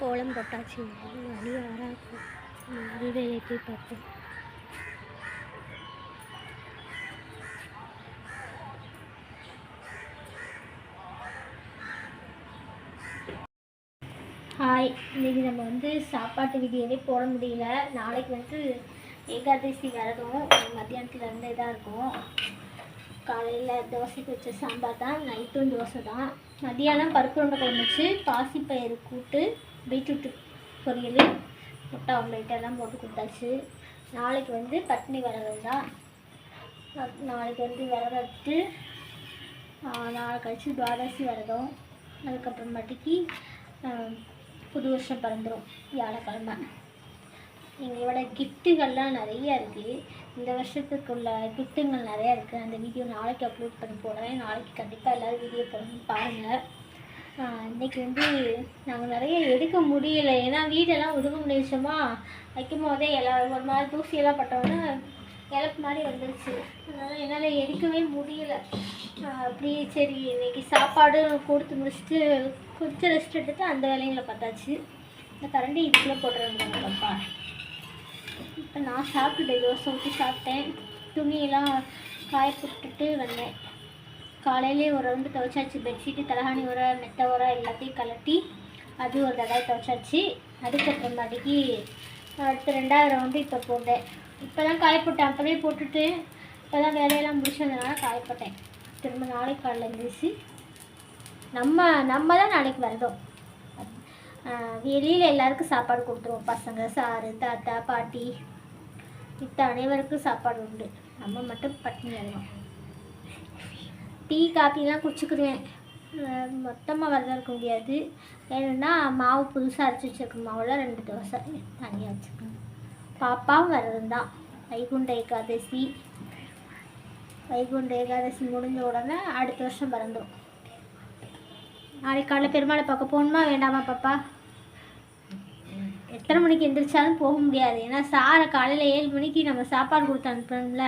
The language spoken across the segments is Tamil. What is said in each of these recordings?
கோலம் போட்டாச்சு. மணி ஆறாகும் மணி வேலையை பார்ப்போம். ஹாய் இன்றைக்கி நம்ம வந்து சாப்பாட்டு வீடியோவே போட முடியல. நாளைக்கு வந்து ஏகாதசி விரதம் மத்தியானத்துல இருந்தே தான் இருக்கும். காலையில் தோசைக்கு வச்ச சாம்பார் தான் நைட்டும் தோசை தான். மதியானம் பருப்பு உருண்டை குழம்பு வச்சு பாசிப்பயிறு கூட்டு பீட்ரூட்டு பொரியல் முட்டை ஆம்லேட் எல்லாம் போட்டு கொடுத்தாச்சு. நாளைக்கு வந்து பட்னி விரதம் தான். நாளைக்கு வந்து விரதம் எடுத்து நாளை கழிச்சு துவாதசி விரதம். அதுக்கப்புறமாட்டிக்கு புது வருஷம் பிறந்துடும் வியாழக்கிழமை. எங்களோட கிஃப்ட்டுகள்லாம் நிறைய இருக்குது இந்த வருஷத்துக்குள்ள கிஃப்ட்டுங்கள் நிறையா இருக்குது அந்த வீடியோ நாளைக்கு அப்லோட் பண்ணி போடுறேன் நாளைக்கு கண்டிப்பாக எல்லோரும் வீடியோ பண்ணி பாருங்கள் இன்றைக்கி வந்து நாங்கள் நிறைய எடுக்க முடியல. ஏன்னா வீடெல்லாம் ஒதுங்க முடியுமா வைக்கும் போதே எல்லாம் ஒரு மாதிரி தூசியெல்லாம் பட்டோன்னா இழப்பு மாதிரி வந்துருச்சு. அதனால் என்னால் எடுக்கவே முடியல. அப்படியே சரி இன்னைக்கு சாப்பாடு கொடுத்து முடிச்சுட்டு கொஞ்சம் ரெஸ்ட் எடுத்துட்டு அந்த வேலைங்களை பார்த்தாச்சு. இந்த கரண்டி இதுக்குள்ளே போட்டுருந்தாங்க பாப்பா. நான் சாப்பிட்டுட்டேன் தோசை ஊற்றி சாப்பிட்டேன். துணியெல்லாம் காய போட்டுட்டு வந்தேன். காலையிலே ஒரு ரவுண்டு துவைச்சாச்சு. பெட்ஷீட்டு தலகாணி உரை மெத்த உரை எல்லாத்தையும் கலட்டி அது ஒரு தடவை துவைச்சாச்சு. அதுக்கப்புறமாட்டிக்கு அடுத்து ரெண்டாவது ரவுண்டு இப்போ போட்டேன். இப்போ தான் காய போட்டேன். அப்போவே போட்டுட்டு இப்போ தான் வேலையெல்லாம் முடிச்சதுனால காய போட்டேன். திரும்ப நாளைக்கு காலையில் எழுந்திரிச்சு நம்ம நம்ம தான் நாளைக்கு வரதோம் வெளியில் எல்லாருக்கும் சாப்பாடு கொடுத்துருவோம். பசங்க சாரு தாத்தா பாட்டி. மித்த அனைவருக்கும் சாப்பாடு உண்டு. நம்ம மட்டும் பட்டினி ஆகிடும் டீ காஃபிலாம் குடிச்சுக்கிடுவேன் மொத்தமாக விரதம் இருக்க முடியாது. ஏன்னா மாவு புதுசாக அரைச்சி வச்சுருக்க மாவில் ரெண்டு தோசை தனியாக வச்சுருக்கேன் பாப்பாவும் விரதம் தான். வைகுண்ட ஏகாதசி. வைகுண்ட ஏகாதசி முடிஞ்ச உடனே அடுத்த வருஷம் பிறந்துடும் நாளைக்கு காலைல பெருமாளை பார்க்க போகணுமா வேண்டாமா பாப்பா? எத்தனை மணிக்கு எந்திரிச்சாலும் போக முடியாது. ஏன்னா சாரை காலையில் ஏழு மணிக்கு நம்ம சாப்பாடு கொடுத்து அனுப்பணும்ல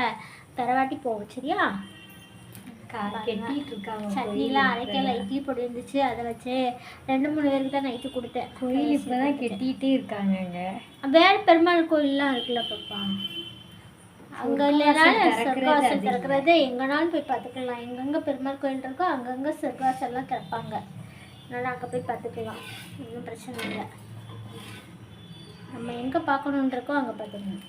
தரவாட்டி போவோம் சரியா? இருக்காங்க சட்னிலாம் அரைக்கல இட்லி பொடி இருந்துச்சு அதை வச்சு ரெண்டு மூணு பேருக்கு தான் நைட்டு கொடுத்தேன். கோயில் இப்பதான் கெட்டிட்டே இருக்காங்கங்க வேற பெருமாள் கோயில்லாம் இருக்குல்ல பாப்பா. அங்க இல்லைனாலும் சொர்க்கவாசல் திறக்கிறது எங்கனாலும் போய் பார்த்துக்கலாம். எங்கெங்க பெருமாள் கோயில் இருக்கோ அங்கங்க சொர்க்கவாசல்லாம் திறப்பாங்க. அதனால அங்கே போய் பார்த்துக்கலாம். ஒன்றும் பிரச்சனை இல்லை. நம்ம எங்கே பார்க்கணுன்றக்கோ அங்கே பார்த்துக்கணும்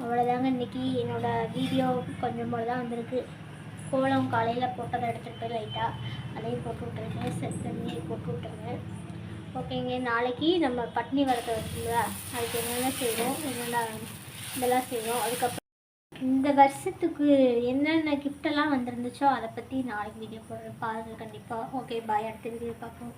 அவ்வளோதாங்க இன்னைக்கு என்னோடய வீடியோ கொஞ்சம் போல தான் வந்திருக்கு. கோலம் காலையில் போட்டதை எடுத்துகிட்டு போய் லைட்டாக அதையும் போட்டு விட்ருங்க செட் பண்ணி போட்டு விட்ருங்க ஓகேங்க நாளைக்கு நம்ம பட்னி வரத்தை இருக்குங்களா அதுக்கு என்னென்ன செய்வோம் என்னென்ன இதெல்லாம் செய்வோம் அதுக்கப்புறம் இந்த வருஷத்துக்கு என்னென்ன கிஃப்டெல்லாம் வந்திருந்துச்சோ அதை பற்றி நாளைக்கு வீடியோ போடுறேன். பாருங்கள் கண்டிப்பாக ஓகே பாய் அடுத்த வீடியோ பார்ப்போம்.